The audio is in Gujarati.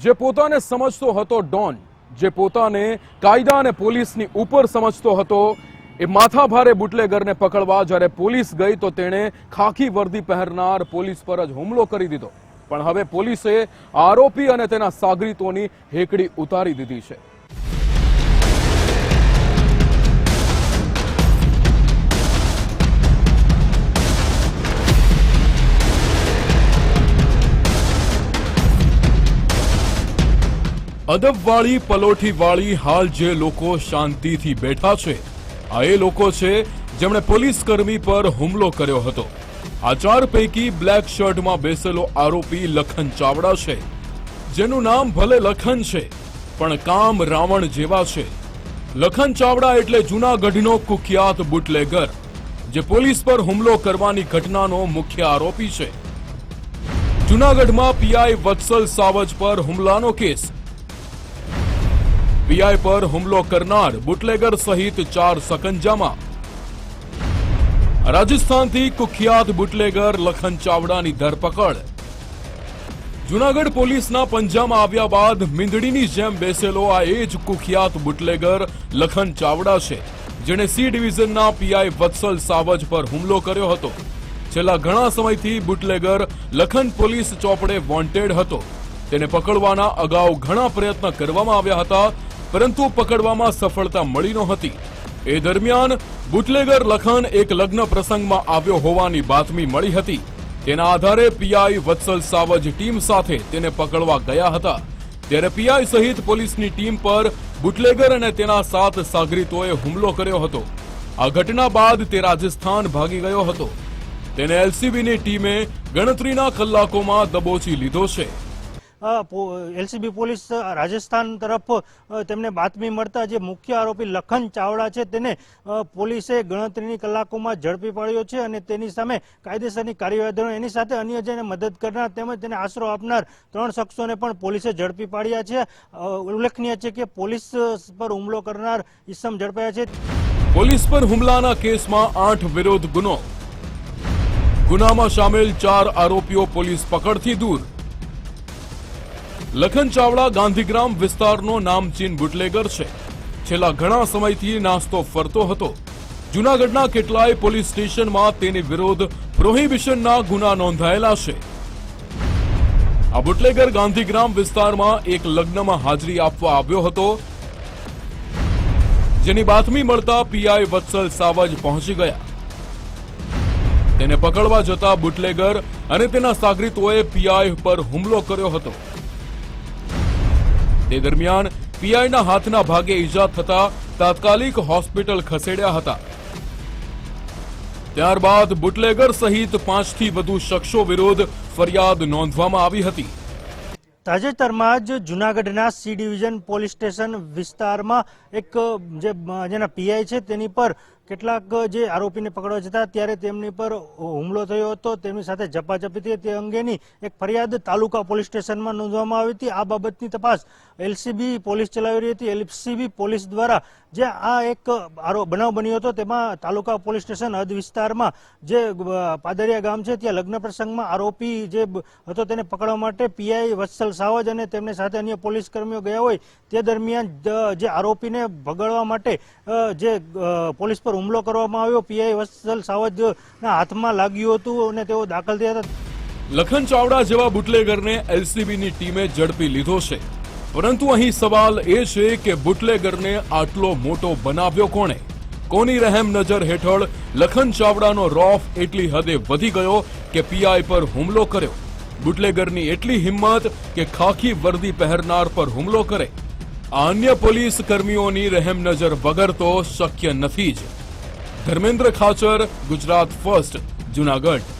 જે પોતાને સમજતો હતો ડોન, જે પોતાને કાયદા અને પોલીસની ઉપર સમજતો હતો, એ માથાભારે બુટલેગરને પકડવા જ્યારે પોલીસ ગઈ તો તેણે ખાખી વર્દી પહેરનાર પોલીસ પર જ હુમલો કરી દીધો. પણ હવે પોલીસે આરોપી અને તેના સાગરીતોની હેકડી ઉતારી દીધી છે. અદબવાળી પલોઠીવાળી હાલ જે લોકો શાંતિથી બેઠા છે, આ એ લોકો છે જેમણે પોલીસ કર્મી પર હુમલો કર્યો હતો. આ ચાર પૈકી બ્લેક શર્ટમાં બેસેલો આરોપી લખન ચાવડા છે. જેનું નામ ભલે લખન છે, પણ કામ રાવણ જેવા છે. લખન ચાવડા એટલે જૂનાગઢનો કુખ્યાત બુટલેગર, જે પોલીસ પર હુમલો કરવાની ઘટનાનો મુખ્ય આરોપી છે. જૂનાગઢમાં પીઆઈ વત્સલ સાવજ પર હુમલાનો કેસ પીઆઈ પર હુમલો કરનાર બુટલેગર સહિત ચાર સકંજામાં. રાજસ્થાનથી કુખ્યાત બુટલેગર લખન ચાવડાની ધરપકડ. જુનાગઢ પોલીસના પંજામાં આવ્યા બાદ મીંદડીની જેમ બેસેલો આ એ જ કુખ્યાત બુટલેગર લખન ચાવડા છે, જેણે સી ડિવિઝનના પીઆઈ વત્સલ સાવજ પર હુમલો કર્યો હતો. છેલ્લા ઘણા સમયથી બુટલેગર લખન પોલીસ ચોપડે વોન્ટેડ હતો. તેને પકડવાના અગાઉ ઘણા પ્રયત્ન કરવામાં આવ્યા હતા પરંતુ પકડવામાં સફળતા મળી નહોતી. એ દરમિયાન બુટલેગર લખન એક લગ્ન પ્રસંગમાં આવ્યો હોવાની બાતમી મળી હતી. તેના આધારે પીઆઈ વત્સલ સાવજ ટીમ સાથે તેને પકડવા ગયા હતા. ત્યારે પીઆઈ સહિત પોલીસની ટીમ પર બુટલેગર અને તેના સાત સાગરીતોએ હુમલો કર્યો હતો. આ ઘટના બાદ તે રાજસ્થાન ભાગી ગયો હતો. તેને એલસીબીની ટીમે ગણતરીના કલાકોમાં દબોચી લીધો છે. એલસીબી પોલીસ રાજસ્થાન તરફ તેમને બાતમી મળતા જે મુખ્ય આરોપી લખન ચાવડા છે તેને પોલીસે ગણતરીની કલાકોમાં ઝડપી પાડ્યો છે અને તેની સામે કાયદેસરની કાર્યવાહી એની સાથે અન્ય જેને મદદ કરનાર તેમજ તેને આશરો આપનાર ત્રણ શખ્સોને પણ પોલીસે ઝડપી પાડ્યા છે. ઉલ્લેખનીય છે કે પોલીસ પર હુમલો કરનાર ઇસમ ઝડપાયા છે. પોલીસ પર હુમલાના કેસમાં આઠ વિરોધ ગુનો. ગુનામાં સામેલ ચાર આરોપીઓ પોલીસ પકડથી દૂર. લખન ચાવડા ગાંધીગ્રામ વિસ્તારનો નામચીન બુટલેગર છે. છેલ્લા ઘણા સમયથી નાસ્તો ફરતો હતો. જૂનાગઢના કેટલાય પોલીસ સ્ટેશનમાં તેની વિરોધ પ્રોહિબિશનના ગુના નોંધાયેલા છે. આ બુટલેગર ગાંધીગ્રામ વિસ્તારમાં એક લગ્નમાં હાજરી આપવા આવ્યો હતો. જેની બાતમી મળતા પીઆઈ વત્સલ સાવજ પહોંચી ગયા. તેને પકડવા જતા બુટલેગર અને તેના સાગરીતોએ પીઆઈ પર હુમલો કર્યો હતો. તે દરમિયાન પીઆઈના હાથના ભાગે ઈજા થતા તાત્કાલિક હોસ્પિટલ ખસેડ્યા હતા. ત્યારબાદ બુટલેગર સહિત પાંચથી વધુ શખ્સો વિરુદ્ધ ફરિયાદ નોંધવામાં આવી હતી. તાજેતરમાં જ જુનાગઢના સી ડિવિઝન પોલીસ સ્ટેશન વિસ્તારમાં એક, જે, જેના પીઆઈ છે તેની પર કેટલાક જે આરોપીને પકડવા જતા ત્યારે તેમની પર હુમલો થયો હતો. તેમની સાથે ઝપાઝપી થઈ તે અંગેની એક ફરિયાદ તાલુકા પોલીસ સ્ટેશનમાં નોંધવામાં આવી હતી. આ બાબતની તપાસ એલસીબી પોલીસ ચલાવી રહી હતી. એલસીબી પોલીસ દ્વારા જે આ એક આરોપ બનાવ બન્યો હતો, તેમાં તાલુકા પોલીસ સ્ટેશન હદ વિસ્તારમાં જે પાદરિયા ગામ છે, ત્યાં લગ્ન પ્રસંગમાં આરોપી જે હતો તેને પકડવા માટે પીઆઈ વત્સલ સાવજ અને તેમને સાથે અન્ય પોલીસ કર્મીઓ ગયા હોય. તે દરમિયાન જે આરોપીને ભગાડવા માટે જે પોલીસ પર હુમલો કરવામાં આવ્યો. પીઆઈ વત્સલ સાવજના હાથમાં લાગ્યું હતું અને તેઓ દાખલ થયા હતા. લખન ચાવડા જેવા બુટલેગરને એલસીબીની ટીમે ઝડપી લીધો છે. પરંતુ અહીં સવાલ એ છે કે બુટલેગરને આટલો મોટો બનાવ્યો કોણે? કોની રહેમ નજર હેઠળ લખન ચાવડાનો રોફ એટલી હદે વધી ગયો કે પીઆઈ પર હુમલો કર્યો? બુટલેગરની એટલી હિંમત કે ખાખી વર્દી પહેરનાર પર હુમલો કરે? અન્ય પોલીસ કર્મીઓની રહેમ નજર વગર તો શક્ય નથી જ. ધર્મેન્દ્ર ખાચર ગુજરાત ફર્સ્ટ જુનાગઢ.